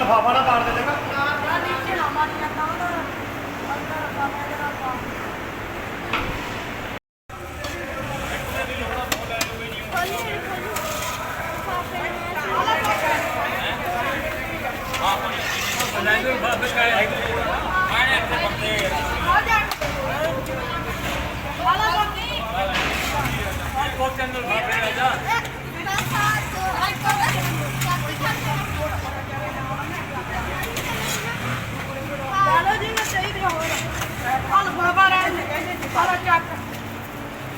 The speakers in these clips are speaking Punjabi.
लफाफा ना पार दे देगा Alın buna para, para çarpın.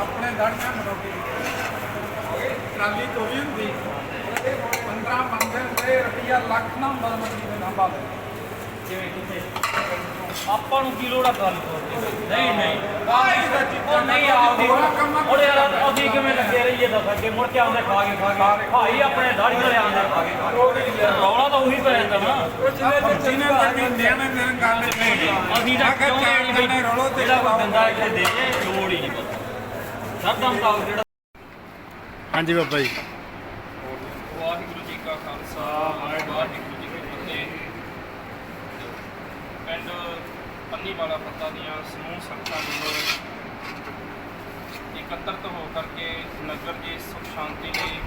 ਆਪਣੇ ਦੜਕਾਂ ਮਰੋਗੇ ਟਰਾਲੀ ਤੋਂ ਵੀ ਹੁੰਦੀ। 15 ਬੰਦੇ ਤੇ ਰੁਪਿਆ ਲੱਖ ਨਾ ਮੰਡੀ ਦੇ ਨਾ ਬਾਦ ਜਿਵੇਂ ਕਿਤੇ ਆਪਾਂ ਨੂੰ ਕੀ ਲੋੜ ਆ ਗੱਲ ਦੀ? ਨਹੀਂ ਨਹੀਂ। ਉਹ ਨਹੀਂ ਆਉਂਦੀ ਉਹ ਯਾਰ ਅਸੀਂ ਕਿਵੇਂ ਲੱਗੇ ਰਹੀਏ ਦੱਸ ਅੱਗੇ ਮੁੜ ਕੇ ਆਉਂਦੇ ਖਾ ਕੇ ਖਾ ਕੇ। ਭਾਈ ਆਪਣੇ ਦਾੜੀ ਵਾਲੇ ਆਉਂਦੇ ਖਾ ਕੇ ਰੌਲਾ ਤਾਂ ਉਹੀ ਪੈ ਜਾਂਦਾ ਨਾ। ਜਿਹਨੇ ਤੇ ਮਹੀਨਿਆਂ ਨੇ ਮੇਰੇ ਗੱਲ ਨਹੀਂ ਅਸੀਂ ਤਾਂ ਚਾਹੁੰਦੇ ਨਹੀਂ ਵੀ ਜਿਹੜਾ ਕੋਈ ਬੰਦਾ ਇੱਥੇ ਦੇ ਜੇ ਲੋੜ ਹੀ ਨਹੀਂ ਪਤਾ। ਸਭ ਦਾ ਮੁਤਾਬਕ ਜਿਹੜਾ ਹਾਂਜੀ ਬਾਬਾ ਜੀ। ਵਾਹਿਗੁਰੂ ਜੀ ਕਾ ਖਾਲਸਾ ਵਾਹਿਗੁਰੂ ਜੀ ਕੀ ਫਤਿਹ। ਪਿੰਡ ਪੰਨੀ ਵਾਲਾ ਪੱਤਾ ਦੀਆਂ ਸਮੂਹ ਸੰਗਤਾਂ ਵੱਲੋਂ ਇਕੱਤਰਤ ਹੋ ਕਰਕੇ ਨਗਰ ਦੀ ਸੁਖ ਸ਼ਾਂਤੀ ਲਈ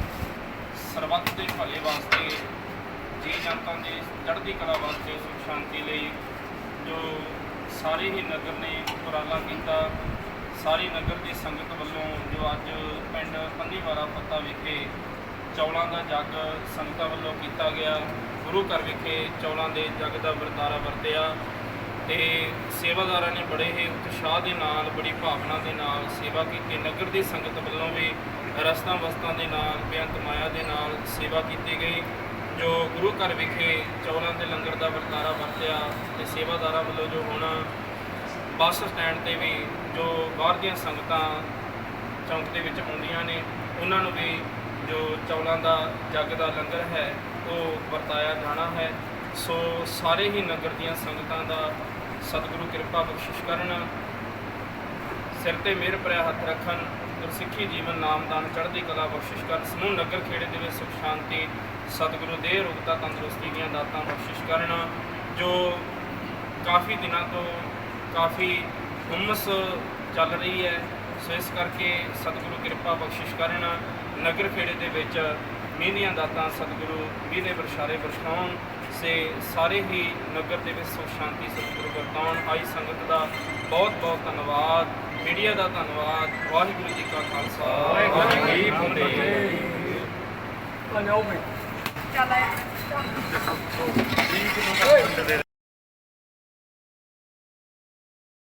ਸਰਬੱਤ ਦੇ ਭਲੇ ਵਾਸਤੇ ਜੀ ਜਨਤਾ ਦੀ ਚੜ੍ਹਦੀ ਕਲਾ ਵਾਸਤੇ ਸੁਖ ਸ਼ਾਂਤੀ ਲਈ ਜੋ ਸਾਰੇ ਹੀ ਨਗਰ ਨੇ ਉਪਰਾਲਾ ਕੀਤਾ। ਸਾਰੀ ਨਗਰ ਦੀ ਸੰਗਤ ਵੱਲੋਂ ਜੋ ਅੱਜ ਪਿੰਡ ਪੰਨੀਵਾਲਾ ਪੱਤਾ ਵਿਖੇ ਚੌਲਾਂ ਦਾ ਜੱਗ ਸੰਗਤਾਂ ਵੱਲੋਂ ਕੀਤਾ ਗਿਆ। ਗੁਰੂ ਘਰ ਵਿਖੇ ਚੌਲਾਂ ਦੇ ਜੱਗ ਦਾ ਵਰਤਾਰਾ ਵਰਤਿਆ ਤੇ ਸੇਵਾਦਾਰਾਂ ਨੇ ਬੜੇ ਹੀ ਉਤਸ਼ਾਹ ਦੇ ਨਾਲ, ਬੜੀ ਭਾਵਨਾ ਦੇ ਨਾਲ ਸੇਵਾ ਕੀਤੀ। ਨਗਰ ਦੀ ਸੰਗਤ ਵੱਲੋਂ ਵੀ ਰਸਤਾਂ ਵਸਤਾਂ ਦੇ ਨਾਲ, ਬੇਅੰਤ ਮਾਇਆ ਦੇ ਨਾਲ ਸੇਵਾ ਕੀਤੀ ਗਈ, ਜੋ ਗੁਰੂ ਘਰ ਵਿਖੇ ਚੌਲਾਂ ਦੇ ਲੰਗਰ ਦਾ ਵਰਤਾਰਾ ਵਰਤਿਆ ਤੇ ਸੇਵਾਦਾਰਾਂ ਵੱਲੋਂ ਜੋ ਹੁਣ ਬੱਸ ਸਟੈਂਡ ਤੇ ਵੀ ਜੋ ਬਾਹਰ ਦੀਆਂ ਸੰਗਤਾਂ ਚੌਂਕ ਦੇ ਵਿੱਚ ਆਉਂਦੀਆਂ ਨੇ, ਉਹਨਾਂ ਨੂੰ ਵੀ ਜੋ ਚੌਲਾਂ ਦਾ ਜੱਗ ਦਾ ਲੰਗਰ ਹੈ, ਉਹ ਵਰਤਾਇਆ ਜਾਣਾ ਹੈ। ਸੋ ਸਾਰੇ ਹੀ ਨਗਰ ਦੀਆਂ ਸੰਗਤਾਂ ਦਾ ਸਤਿਗੁਰੂ ਕਿਰਪਾ ਬਖਸ਼ਿਸ਼ ਕਰਨ। ਸਿਰ ਤੇ ਮਿਹਰ ਭਰਿਆ ਹੱਥ ਰੱਖਣ, ਗੁਰਸਿੱਖੀ ਜੀਵਨ ਨਾਮਦਾਨ ਚੜ੍ਹਦੀ ਕਲਾ ਬਖਸ਼ਿਸ਼ ਕਰਨ, ਸਮੂਹ ਨਗਰ ਖੇੜੇ ਦੇ ਵਿੱਚ ਸੁਖ ਸ਼ਾਂਤੀ, ਸਤਿਗੁਰੂ ਦੇ ਰੂਪਤਾ ਤੰਦਰੁਸਤੀ ਦੀਆਂ ਦਾਤਾਂ ਬਖਸ਼ਿਸ਼ ਕਰਨ, ਜੋ ਕਾਫੀ ਦਿਨਾਂ ਤੋਂ ਕਾਫੀ ਹੁਮਸ ਚੱਲ ਰਹੀ ਹੈ। ਸੋ ਇਸ ਕਰਕੇ ਸਤਿਗੁਰੂ ਕਿਰਪਾ ਬਖਸ਼ਿਸ਼ ਕਰਨ। ਨਗਰ ਖੇੜੇ ਦੇ ਵਿੱਚ ਮੀਂਹ ਦੀਆਂ ਦਾਤਾਂ ਸਤਿਗੁਰੂ ਮੀਂਹ ਦੇ ਬਰਸ਼ਾਰੇ ਬਰਸਾਉਣ ਸੇ ਸਾਰੇ ਹੀ ਨਗਰ ਦੇ ਵਿੱਚ ਸੁਖ ਸ਼ਾਂਤੀ ਸਤਿਗੁਰੂ ਵਰਤਾਉਣ। ਆਈ ਸੰਗਤ ਦਾ ਬਹੁਤ ਬਹੁਤ ਧੰਨਵਾਦ। ਮੀਡੀਆ ਦਾ ਧੰਨਵਾਦ। ਵਾਹਿਗੁਰੂ ਜੀ ਕਾ ਖਾਲਸਾ। ਵਾਹਿਗੁਰੂ ਜੀ ਕੀ ਫਤਿਹ। ਚੱਲ ਆ ਦੇ